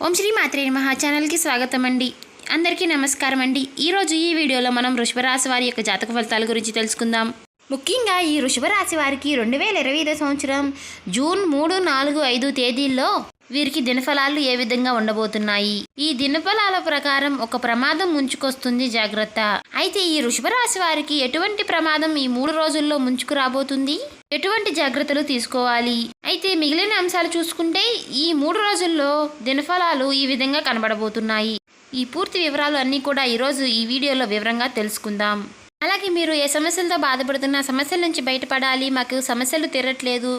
ఓం శ్రీ మాత్రే మహా ఛానల్కి స్వాగతం అండి అందరికీ నమస్కారం అండి ఈరోజు ఈ వీడియోలో మనం వృషభరాశి వారి యొక్క జాతక ఫలితాల గురించి తెలుసుకుందాం. ముఖ్యంగా ఈ వృషభరాశి వారికి రెండు వేల ఇరవై ఐదో సంవత్సరం జూన్ మూడు నాలుగు ఐదు తేదీల్లో వీరికి దినఫలాలు ఏ విధంగా ఉండబోతున్నాయి? ఈ దినఫలాల ప్రకారం ఒక ప్రమాదం ముంచుకొస్తుంది జాగ్రత్త. అయితే ఈ వృషభ రాశి వారికి ఎటువంటి ప్రమాదం ఈ మూడు రోజుల్లో ముంచుకు రాబోతుంది ఎటువంటి జాగ్రత్తలు తీసుకోవాలి? అయితే మిగిలిన అంశాలు చూసుకుంటే ఈ మూడు రోజుల్లో దినఫలాలు ఈ విధంగా కనబడబోతున్నాయి. ఈ పూర్తి వివరాలు అన్నీ కూడా ఈరోజు ఈ వీడియోలో వివరంగా తెలుసుకుందాం. అలాగే మీరు ఏ సమస్యలతో బాధపడుతున్న సమస్యల నుంచి బయటపడాలి మాకు సమస్యలు తీరట్లేదు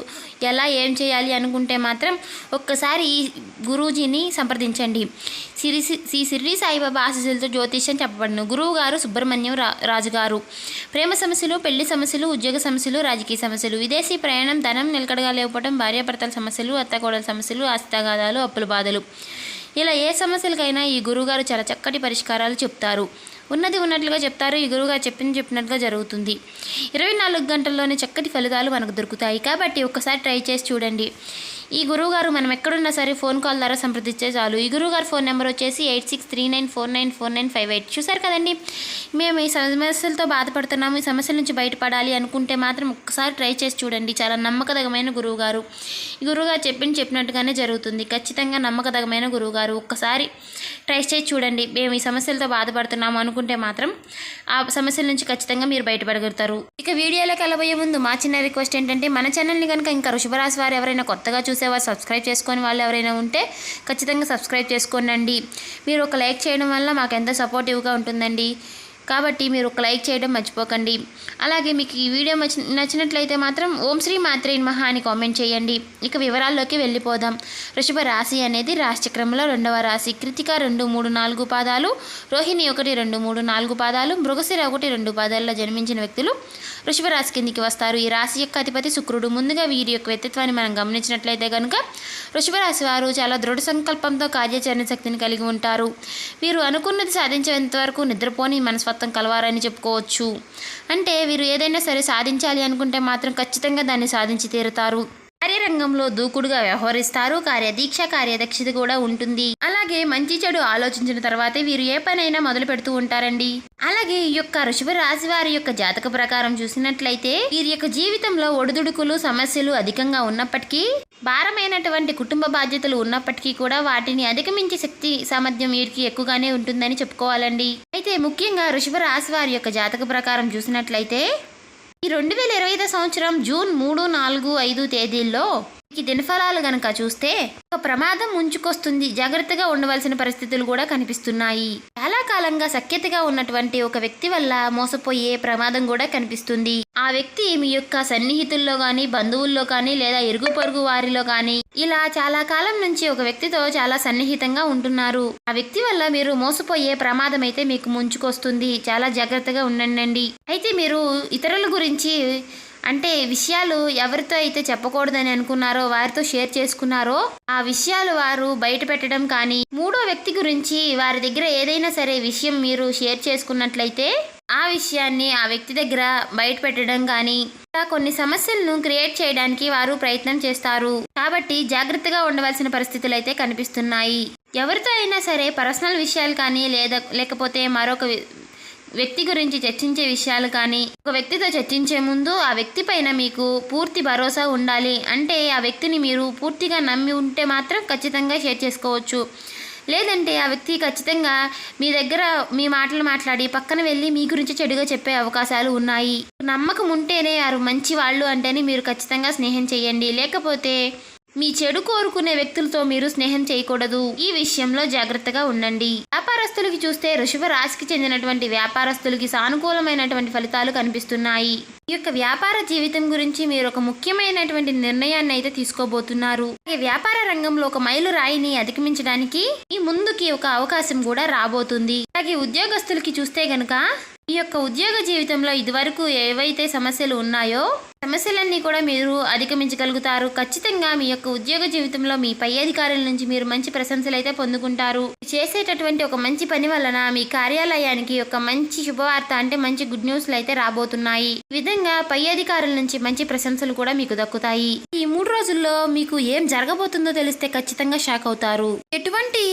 ఎలా ఏం చేయాలి అనుకుంటే మాత్రం ఒక్కసారి ఈ గురూజీని సంప్రదించండి. సిరి శ్రీ సిరి సాయిబాబా ఆశీస్సులతో జ్యోతిష్యం చెప్పబడును. గురువు గారు సుబ్రహ్మణ్యం రా రాజు గారు ప్రేమ సమస్యలు పెళ్ళి సమస్యలు ఉద్యోగ సమస్యలు రాజకీయ సమస్యలు విదేశీ ప్రయాణం ధనం నిలకడగా లేకపోవడం భార్యాభర్తల సమస్యలు అత్తకోడల సమస్యలు ఆస్తిగాదాలు అప్పుల బాధలు. ఇలా ఏ సమస్యలకైనా ఈ గురువుగారు చాలా చక్కటి పరిష్కారాలు చెప్తారు. ఉన్నది ఉన్నట్లుగా చెప్తారు. ఈ గురువుగారు చెప్పింది చెప్పినట్లుగా జరుగుతుంది. ఇరవై నాలుగు గంటల్లోనే చక్కటి ఫలితాలు మనకు దొరుకుతాయి. కాబట్టి ఒక్కసారి ట్రై చేసి చూడండి. ఈ గురువుగారు మనం ఎక్కడున్నా సరే ఫోన్ కాల్ ద్వారా సంప్రదిస్తే చాలు. ఈ గురువుగారు ఫోన్ నెంబర్ వచ్చేసి eight six three nine four nine four nine five eight. చూసారు కదండి మేము ఈ సమస్యలతో బాధపడుతున్నాము. ఈ సమస్యల నుంచి బయటపడాలి అనుకుంటే మాత్రం ఒక్కసారి ట్రై చేసి చూడండి. చాలా నమ్మకదగమైన గురువుగారు. ఈ గురువుగారు చెప్పిన చెప్పినట్టుగానే జరుగుతుంది. ఖచ్చితంగా నమ్మకదగమైన గురువుగారు. ఒక్కసారి ట్రై చేసి చూడండి. మేము ఈ సమస్యలతో బాధపడుతున్నాము అనుకుంటే మాత్రం ఆ సమస్యల నుంచి ఖచ్చితంగా మీరు బయటపడగలుగుతారు. ఇక వీడియోలోకి వెళ్ళబోయే ముందు మా చిన్న రిక్వెస్ట్ ఏంటంటే మన ఛానల్ని కనుక ఇంకా ఋషభరాశి వారు ఎవరైనా కొత్తగా చూసేవారు సబ్స్క్రైబ్ చేసుకొని వాళ్ళు ఎవరైనా ఉంటే ఖచ్చితంగా సబ్స్క్రైబ్ చేసుకోనండి. మీరు ఒక లైక్ చేయడం వల్ల మాకు ఎంతో సపోర్టివ్గా ఉంటుందండి. కాబట్టి మీరు ఒక లైక్ చేయడం మర్చిపోకండి. అలాగే మీకు ఈ వీడియో నచ్చినట్లయితే మాత్రం ఓం శ్రీ మాత్రే మహా అని కామెంట్ చేయండి. ఇక వివరాల్లోకి వెళ్ళిపోదాం. వృషభ రాశి అనేది రాశిచక్రంలో రెండవ రాశి. కృతిక రెండు మూడు నాలుగు పాదాలు. రోహిణి ఒకటి రెండు మూడు నాలుగు పాదాలు. మృగశిర ఒకటి రెండు పాదాల్లో జన్మించిన వ్యక్తులు వృషభ రాశి కిందికి వస్తారు. ఈ రాశి యొక్క అధిపతి శుక్రుడు. ముందుగా వీరి యొక్క వ్యక్తిత్వాన్ని మనం గమనించినట్లయితే కనుక వృషభ రాశి వారు చాలా దృఢ సంకల్పంతో కార్యాచరణ శక్తిని కలిగి ఉంటారు. వీరు అనుకున్నది సాధించేంత వరకు నిద్రపోని మొత్తం కలవారని చెప్పుకోవచ్చు. అంటే వీరు ఏదైనా సరే సాధించాలి అనుకుంటే మాత్రం ఖచ్చితంగా దాన్ని సాధించి తీరుతారు. రంగంలో దూకుడుగా వ్యవహరిస్తారు. కార్యదీక్ష కార్యదక్షత కూడా ఉంటుంది. అలాగే మంచి చెడు ఆలోచించిన తర్వాతే వీరు ఏ పనైనా మొదలు పెడుతూ ఉంటారండి. అలాగే ఈ యొక్క ఋషభ రాశి వారి యొక్క జాతక ప్రకారం చూసినట్లయితే వీరి యొక్క జీవితంలో ఒడిదుడుకులు సమస్యలు అధికంగా ఉన్నప్పటికీ భారమైనటువంటి కుటుంబ బాధ్యతలు ఉన్నప్పటికీ కూడా వాటిని అధిగమించే శక్తి సామర్థ్యం వీరికి ఎక్కువగానే ఉంటుందని చెప్పుకోవాలండి. అయితే ముఖ్యంగా ఋషభ రాశి వారి యొక్క జాతక ప్రకారం చూసినట్లయితే ఈ రెండు వేల ఇరవై ఐదో సంవత్సరం జూన్ మూడు నాలుగు ఐదు తేదీల్లో ఈ దినఫలాలు గనక చూస్తే ఒక ప్రమాదం ముంచుకొస్తుంది. జాగ్రత్తగా ఉండవలసిన పరిస్థితులు కూడా కనిపిస్తున్నాయి. చాలా కాలంగా సఖ్యతగా ఉన్నటువంటి ఒక వ్యక్తి వల్ల మోసపోయే ప్రమాదం కూడా కనిపిస్తుంది. ఆ వ్యక్తి మీ యొక్క సన్నిహితుల్లో కానీ బంధువుల్లో కానీ లేదా ఇరుగు పొరుగు వారిలో కానీ ఇలా చాలా కాలం నుంచి ఒక వ్యక్తితో చాలా సన్నిహితంగా ఉంటున్నారు. ఆ వ్యక్తి వల్ల మీరు మోసపోయే ప్రమాదం అయితే మీకు ముంచుకొస్తుంది. చాలా జాగ్రత్తగా ఉండండి. అయితే మీరు ఇతరుల గురించి అంటే విషయాలు ఎవరితో అయితే చెప్పకూడదని అనుకున్నారో వారితో షేర్ చేసుకున్నారో ఆ విషయాలు వారు బయట పెట్టడం కానీ మూడో వ్యక్తి గురించి వారి దగ్గర ఏదైనా సరే విషయం మీరు షేర్ చేసుకున్నట్లయితే ఆ విషయాన్ని ఆ వ్యక్తి దగ్గర బయట పెట్టడం కానీ ఇలా కొన్ని సమస్యలను క్రియేట్ చేయడానికి వారు ప్రయత్నం చేస్తారు. కాబట్టి జాగ్రత్తగా ఉండవలసిన పరిస్థితులు అయితే కనిపిస్తున్నాయి. ఎవరితో అయినా సరే పర్సనల్ విషయాలు కానీ లేదా లేకపోతే మరొక వ్యక్తి గురించి చర్చించే విషయాలు కానీ ఒక వ్యక్తితో చర్చించే ముందు ఆ వ్యక్తి పైన మీకు పూర్తి భరోసా ఉండాలి అంటే ఆ వ్యక్తిని మీరు పూర్తిగా నమ్మి ఉంటే మాత్రం ఖచ్చితంగా షేర్ చేసుకోవచ్చు. లేదంటే ఆ వ్యక్తి ఖచ్చితంగా మీ దగ్గర మీ మాటలు మాట్లాడి పక్కన వెళ్ళి మీ గురించి చెడుగా చెప్పే అవకాశాలు ఉన్నాయి. నమ్మకం ఉంటేనే వారు మంచి వాళ్ళు అంటేనే మీరు ఖచ్చితంగా స్నేహం చేయండి. లేకపోతే మీ చెడు కోరుకునే వ్యక్తులతో మీరు స్నేహం చేయకూడదు. ఈ విషయంలో జాగ్రత్తగా ఉండండి. వ్యాపారస్తులకి చూస్తే వృషభ రాశికి చెందినటువంటి వ్యాపారస్తులకి సానుకూలమైనటువంటి ఫలితాలు కనిపిస్తున్నాయి. ఈ యొక్క వ్యాపార జీవితం గురించి మీరు ఒక ముఖ్యమైనటువంటి నిర్ణయాన్ని అయితే తీసుకోబోతున్నారు. ఈ వ్యాపార రంగంలో ఒక మైలు రాయిని అధిగమించడానికి ఈ ముందుకి ఒక అవకాశం కూడా రాబోతుంది. అలాగే ఉద్యోగస్తులకి చూస్తే గనక ఈ యొక్క ఉద్యోగ జీవితంలో ఇదివరకు ఏవైతే సమస్యలు ఉన్నాయో సమస్యలన్నీ కూడా మీరు అధిగమించగలుగుతారు. ఖచ్చితంగా మీ యొక్క ఉద్యోగ జీవితంలో మీ పై అధికారుల నుంచి మీరు మంచి ప్రశంసలు అయితే పొందుకుంటారు. చేసేటటువంటి ఒక మంచి పని వలన మీ కార్యాలయానికి ఒక మంచి శుభవార్త అంటే మంచి గుడ్ న్యూస్లు అయితే రాబోతున్నాయి. ఈ విధంగా పై అధికారుల నుంచి మంచి ప్రశంసలు కూడా మీకు దక్కుతాయి. ఈ మూడు రోజుల్లో మీకు ఏం జరగబోతుందో తెలిస్తే ఖచ్చితంగా షాక్ అవుతారు. ఎటువంటి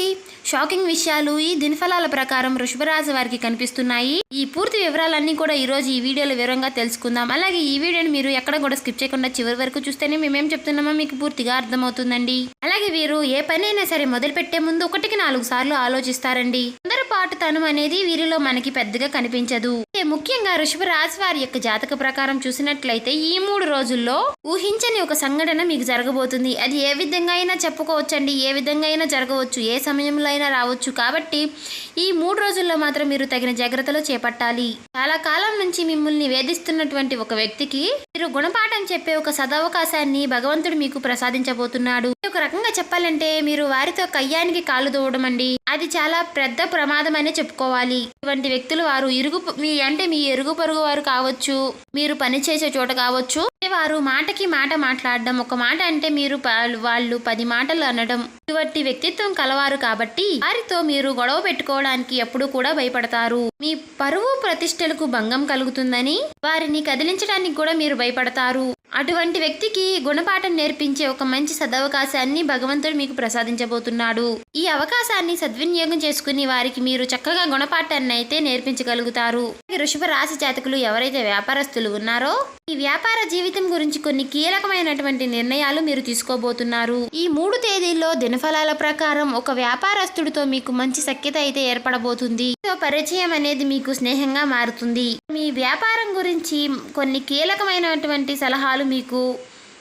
షాకింగ్ విషయాలు ఈ దినఫలాల ప్రకారం వృషభరాశి వారికి కనిపిస్తున్నాయి. ఈ పూర్తి పూర్తి వివరాలన్నీ కూడా ఈ రోజు ఈ వీడియోలో వివరంగా తెలుసుకుందాం. అలాగే ఈ వీడియోని మీరు ఎక్కడ కూడా స్కిప్ చేయకుండా చివరి వరకు చూస్తేనే మేమేం చెప్తున్నామో మీకు పూర్తిగా అర్థమవుతుందండి. అలాగే వీరు ఏ పని అయినా సరే మొదలు పెట్టే ముందు ఒకటికి నాలుగు సార్లు ఆలోచిస్తారండి. తొందరపాటుతనం అనేది వీరిలో మనకి పెద్దగా కనిపించదు. ముఖ్యంగా వృషభ రాశి వారి యొక్క జాతక ప్రకారం చూసినట్లయితే ఈ మూడు రోజుల్లో ఊహించని ఒక సంఘటన మీకు జరగబోతుంది. అది ఏ విధంగా అయినా చెప్పుకోవచ్చండి. ఏ విధంగా అయినా జరగవచ్చు. ఏ సమయంలో అయినా రావచ్చు. కాబట్టి ఈ మూడు రోజుల్లో మాత్రం మీరు తగిన జాగ్రత్తలు చేపట్టాలి. చాలా కాలం నుంచి మిమ్మల్ని వేధిస్తున్నటువంటి ఒక వ్యక్తికి మీరు గుణపాఠం చెప్పే ఒక సదవకాశాన్ని భగవంతుడు మీకు ప్రసాదించబోతున్నాడు. ఒక రకంగా చెప్పాలంటే మీరు వారితో కయ్యానికి కాలు దూవడం అండి. అది చాలా పెద్ద ప్రమాదం అనే చెప్పుకోవాలి. ఇటువంటి వ్యక్తులు వారు ఇరుగు మీ అంటే మీ ఎరుగు పొరుగు వారు కావచ్చు మీరు పని చేసే చోట కావచ్చు వారు మాటకి మాట మాట్లాడడం ఒక మాట అంటే మీరు వాళ్ళు పది మాటలు అనడం ఇటువంటి వ్యక్తిత్వం కలవారు కాబట్టి వారితో మీరు గొడవ పెట్టుకోవడానికి ఎప్పుడూ కూడా భయపడతారు. మీ పరువు ప్రతిష్టలకు భంగం కలుగుతుందని వారిని కదిలించడానికి కూడా మీరు భయపడతారు. అటువంటి వ్యక్తికి గుణపాఠం నేర్పించే ఒక మంచి సదవకాశాన్ని భగవంతుడు మీకు ప్రసాదించబోతున్నాడు. ఈ అవకాశాన్ని సద్వినియోగం చేసుకుని వారికి మీరు చక్కగా గుణపాఠాన్ని అయితే నేర్పించగలుగుతారు. ఈ వృషభ రాశి జాతకులు ఎవరైతే వ్యాపారస్తులు ఉన్నారో ఈ వ్యాపార జీవితం గురించి కొన్ని కీలకమైనటువంటి నిర్ణయాలు మీరు తీసుకోబోతున్నారు. ఈ మూడు తేదీల్లో దినఫలాల ప్రకారం ఒక వ్యాపారస్తుడితో మీకు మంచి సఖ్యత అయితే ఏర్పడబోతుంది. పరిచయం అనేది మీకు స్నేహంగా మారుతుంది. మీ వ్యాపారం గురించి కొన్ని కీలకమైనటువంటి సలహాలు మీకు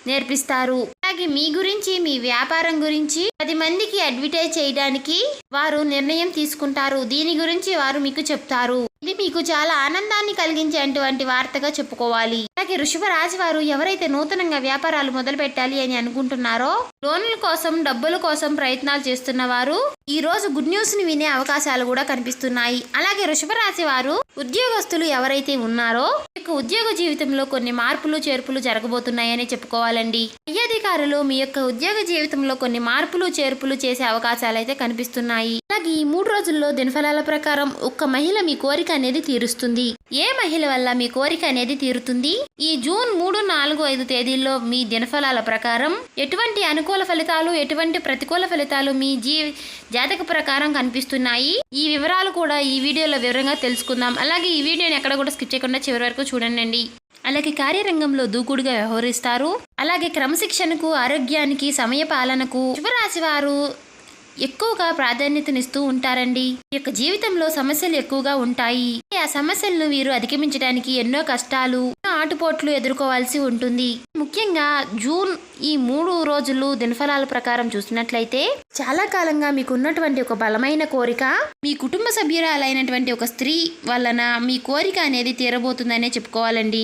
నేర్పిస్తారు. అలాగే మీ గురించి మీ వ్యాపారం గురించి పది మందికి అడ్వర్టైజ్ చేయడానికి వారు నిర్ణయం తీసుకుంటారు. దీని గురించి వారు మీకు చెప్తారు. ఇది మీకు చాలా ఆనందాన్ని కలిగించేటువంటి వార్తగా చెప్పుకోవాలి. అలాగే వృషభ రాశి వారు ఎవరైతే నూతనంగా వ్యాపారాలు మొదలు పెట్టాలి అని అనుకుంటున్నారో లోన్ల కోసం డబ్బుల కోసం ప్రయత్నాలు చేస్తున్న వారు ఈ రోజు గుడ్ న్యూస్ని వినే అవకాశాలు కూడా కనిపిస్తున్నాయి. అలాగే వృషభ రాశి వారు ఉద్యోగస్తులు ఎవరైతే ఉన్నారో మీ యొక్క ఉద్యోగ జీవితంలో కొన్ని మార్పులు చేర్పులు జరగబోతున్నాయని చెప్పుకోవాలండి. పై అధికారులు మీ యొక్క ఉద్యోగ జీవితంలో కొన్ని మార్పులు చేర్పులు చేసే అవకాశాలు అయితే కనిపిస్తున్నాయి. అలాగే ఈ మూడు రోజుల్లో దినఫలాల ప్రకారం ఒక్క మహిళ మీ కోరిక అనేది తీరుస్తుంది. ఏ మహిళ వల్ల మీ కోరిక అనేది తీరుతుంది? ఈ జూన్ మూడు నాలుగు ఐదు తేదీల్లో మీ దినఫలాల ప్రకారం ఎటువంటి అనుకూల ఫలితాలు ఎటువంటి ప్రతికూల ఫలితాలు మీ జీ జాతక ప్రకారం కనిపిస్తున్నాయి? ఈ వివరాలు కూడా ఈ వీడియోలో వివరంగా తెలుసుకుందాం. అలాగే ఈ వీడియోని ఎక్కడ కూడా స్కిప్ చేయకుండా చివరి వరకు చూడండి అలాగే కార్యరంగంలో దూకుడుగా వ్యవహరిస్తారు. అలాగే క్రమశిక్షణకు ఆరోగ్యానికి సమయ పాలనకు శుభరాశి వారు ఎక్కువగా ప్రాధాన్యతనిస్తూ ఉంటారండి. ఈ యొక్క జీవితంలో సమస్యలు ఎక్కువగా ఉంటాయి. ఆ సమస్యలను వీరు అధిగమించడానికి ఎన్నో కష్టాలు ఆటుపోట్లు ఎదుర్కోవాల్సి ఉంటుంది. ముఖ్యంగా జూన్ ఈ మూడు రోజులు దినఫలాల ప్రకారం చూసినట్లయితే చాలా కాలంగా మీకు ఉన్నటువంటి ఒక బలమైన కోరిక మీ కుటుంబ సభ్యురాలైనటువంటి ఒక స్త్రీ వలన మీ కోరిక అనేది తీరబోతుందనే చెప్పుకోవాలండి.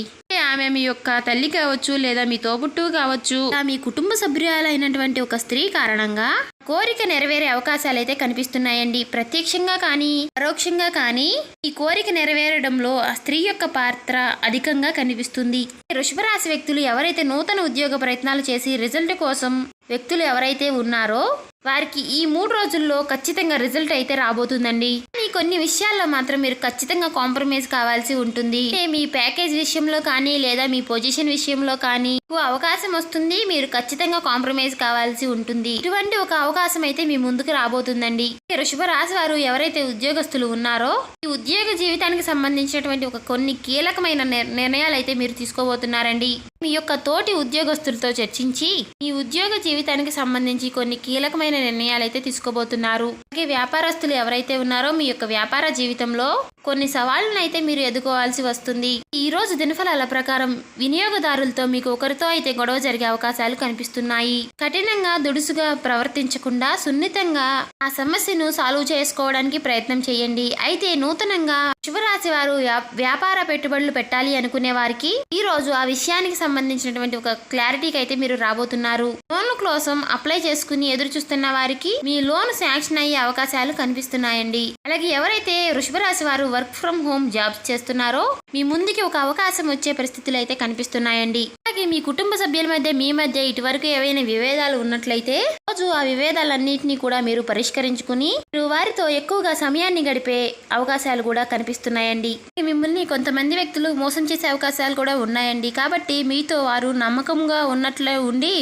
ఆమె మీ యొక్క తల్లి కావచ్చు లేదా మీ తోబుట్టు కావచ్చు మీ కుటుంబ సభ్యురాలైనటువంటి ఒక స్త్రీ కారణంగా కోరిక నెరవేరే అవకాశాలు అయితే కనిపిస్తున్నాయండి. ప్రత్యక్షంగా కానీ పరోక్షంగా కానీ ఈ కోరిక నెరవేరడంలో ఆ స్త్రీ యొక్క పాత్ర అధికంగా కనిపిస్తుంది. వృషభరాశి వ్యక్తులు ఎవరైతే నూతన ఉద్యోగ ప్రయత్నాలు చేసి రిజల్ట్ కోసం వ్యక్తులు ఎవరైతే ఉన్నారో వారికి ఈ మూడు రోజుల్లో ఖచ్చితంగా రిజల్ట్ అయితే రాబోతుందండి. మీ కొన్ని విషయాల్లో మాత్రం మీరు ఖచ్చితంగా కాంప్రమైజ్ కావాల్సి ఉంటుంది. మీ ప్యాకేజ్ విషయంలో కానీ లేదా మీ పొజిషన్ విషయంలో కానీ అవకాశం వస్తుంది మీరు ఖచ్చితంగా కాంప్రమైజ్ కావాల్సి ఉంటుంది. ఇటువంటి ఒక అవకాశం అయితే మీ ముందుకు రాబోతుందండి. ఈ వృషభ రాశి వారు ఎవరైతే ఉద్యోగస్తులు ఉన్నారో ఈ ఉద్యోగ జీవితానికి సంబంధించినటువంటి ఒక కొన్ని కీలకమైన నిర్- నిర్ణయాలు అయితే మీరు తీసుకోబోతున్నారండి. మీ యొక్క తోటి ఉద్యోగస్తులతో చర్చించి మీ ఉద్యోగ జీవితానికి సంబంధించి కొన్ని కీలకమైన నిర్ణయాలు అయితే తీసుకోబోతున్నారు. అలాగే వ్యాపారస్తులు ఎవరైతే ఉన్నారో మీ యొక్క వ్యాపార జీవితంలో కొన్ని సవాళ్ళను అయితే మీరు ఎదుర్కోవాల్సి వస్తుంది. ఈ రోజు దినఫలాల ప్రకారం వినియోగదారులతో మీకు ఒకరితో అయితే గొడవ జరిగే అవకాశాలు కనిపిస్తున్నాయి. కఠినంగా దుడుసుగా ప్రవర్తించకుండా సున్నితంగా ఆ సమస్యను సాల్వ్ చేసుకోవడానికి ప్రయత్నం చేయండి. అయితే నూతనంగా శుభరాశి వారు వ్యాపార పెట్టుబడులు పెట్టాలి అనుకునే వారికి ఈ రోజు ఆ విషయానికి సంబంధించినటువంటి ఒక క్లారిటీకి అయితే మీరు రాబోతున్నారు. లోన్ల కోసం అప్లై చేసుకుని ఎదురు చూస్తున్న వారికి మీ లోన్ శాంక్షన్ అయ్యే అవకాశాలు కనిపిస్తున్నాయండి. అలాగే ఎవరైతే వృషభ రాశి వారు వర్క్ ఫ్రమ్ హోమ్ జాబ్స్ చేస్తున్నారో మీ ముందుకి ఒక అవకాశం వచ్చే పరిస్థితులు అయితే కనిపిస్తున్నాయండి. అలాగే మీ కుటుంబ సభ్యుల మధ్య మీ మధ్య ఇటువరకు ఏవైనా వివేదాలు ఉన్నట్లయితే రోజు ఆ వివేదాలన్నింటినీ కూడా మీరు పరిష్కరించుకుని మీరు వారితో ఎక్కువగా సమయాన్ని గడిపే అవకాశాలు కూడా కనిపిస్తున్నాయండి. మిమ్మల్ని కొంతమంది వ్యక్తులు మోసం చేసే అవకాశాలు కూడా ఉన్నాయండి. కాబట్టి మీతో వారు నమ్మకంగా ఉన్నట్లే ఉండి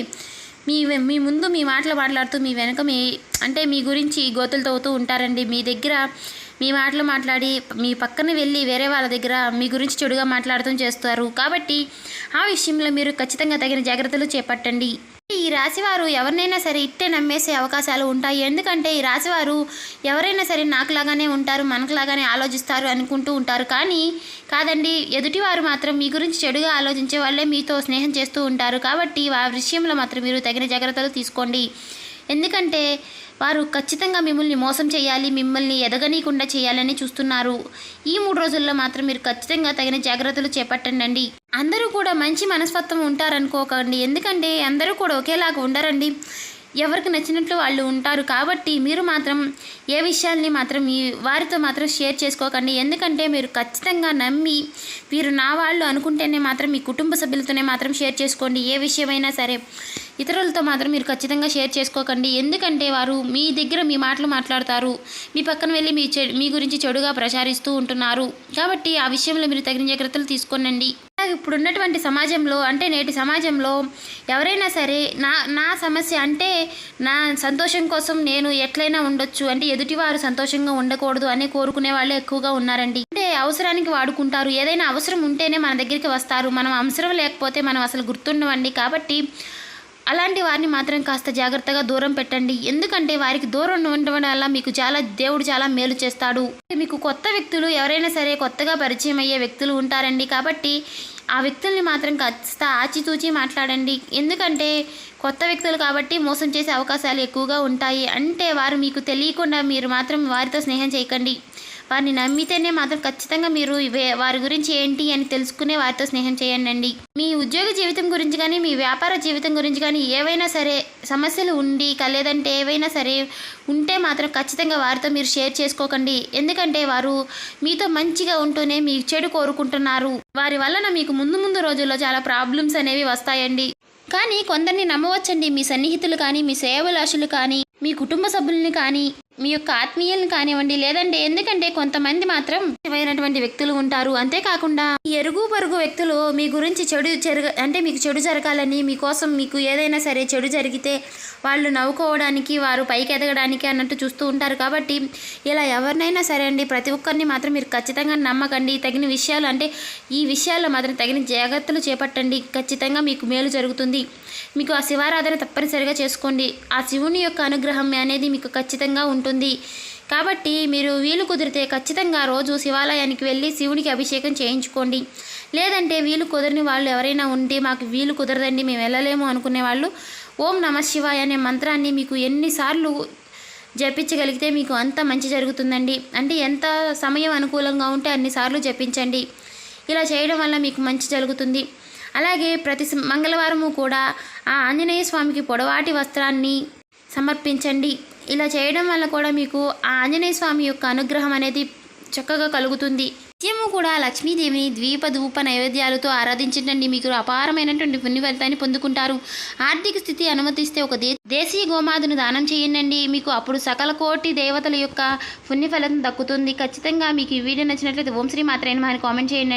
మీ మీ ముందు మీ మాటలు మాట్లాడుతూ మీ వెనక మీ అంటే మీ గురించి గోతులు తవ్వుతూ ఉంటారండి. మీ దగ్గర మీ మాటలు మాట్లాడి మీ పక్కన వెళ్ళి వేరే వాళ్ళ దగ్గర మీ గురించి చెడుగా మాట్లాడుతూ చేస్తారు. కాబట్టి ఆ విషయంలో మీరు ఖచ్చితంగా తగిన జాగ్రత్తలు చేపట్టండి. ఈ రాశివారు ఎవరినైనా సరే ఇట్టే నమ్మేసే అవకాశాలు ఉంటాయి. ఎందుకంటే ఈ రాశివారు ఎవరైనా సరే నాకులాగానే ఉంటారు మనకులాగానే ఆలోచిస్తారు అనుకుంటూ ఉంటారు. కానీ కాదండి ఎదుటివారు మాత్రం మీ గురించి చెడుగా ఆలోచించే వాళ్ళే మీతో స్నేహం చేస్తూ ఉంటారు. కాబట్టి ఆ విషయంలో మాత్రం మీరు తగిన జాగ్రత్తలు తీసుకోండి. ఎందుకంటే వారు ఖచ్చితంగా మిమ్మల్ని మోసం చేయాలి మిమ్మల్ని ఎదగనీయకుండా చేయాలని చూస్తున్నారు. ఈ మూడు రోజుల్లో మాత్రం మీరు ఖచ్చితంగా తగిన జాగ్రత్తలు చేపట్టండి అందరూ కూడా మంచి మనస్తత్వం ఉంటారనుకోకండి. ఎందుకంటే అందరూ కూడా ఒకేలాగా ఉండరండి. ఎవరికి నచ్చినట్లు వాళ్ళు ఉంటారు కాబట్టి మీరు మాత్రం ఏ విషయాల్ని మాత్రం మీ వారితో మాత్రం షేర్ చేసుకోకండి. ఎందుకంటే మీరు ఖచ్చితంగా నమ్మి వీరు నా వాళ్ళు అనుకుంటేనే మాత్రం మీ కుటుంబ సభ్యులతోనే మాత్రం షేర్ చేసుకోండి. ఏ విషయమైనా సరే. ఇతరులతో మాత్రం మీరు ఖచ్చితంగా షేర్ చేసుకోకండి. ఎందుకంటే వారు మీ దగ్గర మీ మాటలు మాట్లాడతారు. మీ పక్కన వెళ్ళి మీ చె మీ గురించి చెడుగా ప్రచారిస్తూ ఉంటున్నారు. కాబట్టి ఆ విషయంలో మీరు తగిన జాగ్రత్తలు తీసుకోనండి. ఇప్పుడు ఉన్నటువంటి సమాజంలో అంటే నేటి సమాజంలో ఎవరైనా సరే నా నా సమస్య అంటే నా సంతోషం కోసం నేను ఎట్లయినా ఉండొచ్చు అంటే ఎదుటివారు సంతోషంగా ఉండకూడదు అని కోరుకునే వాళ్ళు ఎక్కువగా ఉన్నారండి. అంటే అవసరానికి వాడుకుంటారు. ఏదైనా అవసరం ఉంటేనే మన దగ్గరికి వస్తారు. మనం అవసరం లేకపోతే మనం అసలు గుర్తుండవండి. కాబట్టి అలాంటి వారిని మాత్రం కాస్త జాగ్రత్తగా దూరం పెట్టండి. ఎందుకంటే వారికి దూరం ఉండడం వల్ల మీకు చాలా దేవుడు చాలా మేలు చేస్తాడు. మీకు కొత్త వ్యక్తులు ఎవరైనా సరే కొత్తగా పరిచయం అయ్యే వ్యక్తులు ఉంటారండి. కాబట్టి ఆ వ్యక్తుల్ని మాత్రం కాస్త ఆచితూచి మాట్లాడండి. ఎందుకంటే కొత్త వ్యక్తులు కాబట్టి మోసం చేసే అవకాశాలు ఎక్కువగా ఉంటాయి. అంటే వారు మీకు తెలియకుండా మీరు మాత్రం వారితో స్నేహం చేయకండి. వారిని నమ్మితేనే మాత్రం ఖచ్చితంగా మీరు వే- వారి గురించి ఏంటి అని తెలుసుకునే వారితో స్నేహం చేయండి మీ ఉద్యోగ జీవితం గురించి కానీ మీ వ్యాపార జీవితం గురించి కానీ ఏవైనా సరే సమస్యలు ఉండి క- లేదంటే ఏవైనా సరే ఉంటే మాత్రం ఖచ్చితంగా వారితో మీరు షేర్ చేసుకోకండి. ఎందుకంటే వారు మీతో మంచిగా ఉంటూనే మీ చెడు కోరుకుంటున్నారు. వారి వలన మీకు ముందు ముందు రోజుల్లో చాలా ప్రాబ్లమ్స్ అనేవి వస్తాయండి. కానీ కొందరిని నమ్మవచ్చండి. మీ సన్నిహితులు కానీ మీ సేవలాషులు కానీ మీ కుటుంబ సభ్యుల్ని కానీ మీ యొక్క ఆత్మీయులను కానివ్వండి లేదంటే ఎందుకంటే కొంతమంది మాత్రం అయినటువంటి వ్యక్తులు ఉంటారు. అంతేకాకుండా ఈ ఎరుగు పరుగు వ్యక్తులు మీ గురించి చెడు జరగ అంటే మీకు చెడు జరగాలని మీకోసం మీకు ఏదైనా సరే చెడు జరిగితే వాళ్ళు నవ్వుకోవడానికి వారు పైకి ఎదగడానికి అన్నట్టు చూస్తూ ఉంటారు. కాబట్టి ఇలా ఎవరినైనా సరే అండి ప్రతి ఒక్కరిని మాత్రం మీరు ఖచ్చితంగా నమ్మకండి. తగిన విషయాలు అంటే ఈ విషయాల్లో మాత్రం తగిన జాగ్రత్తలు చేపట్టండి. ఖచ్చితంగా మీకు మేలు జరుగుతుంది. మీకు ఆ శివారాధన తప్పనిసరిగా చేసుకోండి. ఆ శివుని యొక్క అనుగ్రహం అనేది మీకు ఖచ్చితంగా ఉంటుంది. కాబట్టి మీరు వీలు కుదిరితే ఖచ్చితంగా రోజు శివాలయానికి వెళ్ళి శివునికి అభిషేకం చేయించుకోండి. లేదంటే వీలు కుదరని వాళ్ళు ఎవరైనా ఉంటే మాకు వీలు కుదరదండి మేము వెళ్ళలేము అనుకునే వాళ్ళు ఓం నమ శివాయ అనే మంత్రాన్ని మీకు ఎన్నిసార్లు జపించగలిగితే మీకు అంత మంచి జరుగుతుందండి. అంటే ఎంత సమయం అనుకూలంగా ఉంటే అన్నిసార్లు జపించండి. ఇలా చేయడం వల్ల మీకు మంచి జరుగుతుంది. అలాగే ప్రతి మంగళవారము కూడా ఆ ఆంజనేయ స్వామికి పొడవాటి వస్త్రాన్ని సమర్పించండి. ఇలా చేయడం వల్ల కూడా మీకు ఆ ఆంజనేయ స్వామి యొక్క అనుగ్రహం అనేది చక్కగా కలుగుతుంది. నిత్యము కూడా లక్ష్మీదేవిని ద్వీప ధూప నైవేద్యాలతో ఆరాధించండి. మీకు అపారమైనటువంటి పుణ్య ఫలితాన్ని పొందుకుంటారు. ఆర్థిక స్థితి అనుమతిస్తే ఒక దే దేశీయ గోమాతను దానం చేయండి. మీకు అప్పుడు సకల కోటి దేవతల యొక్క పుణ్యఫలితం దక్కుతుంది. ఖచ్చితంగా మీకు ఈ వీడియో నచ్చినట్లయితే ఓం శ్రీ మాత్రమే అని కామెంట్ చేయండి.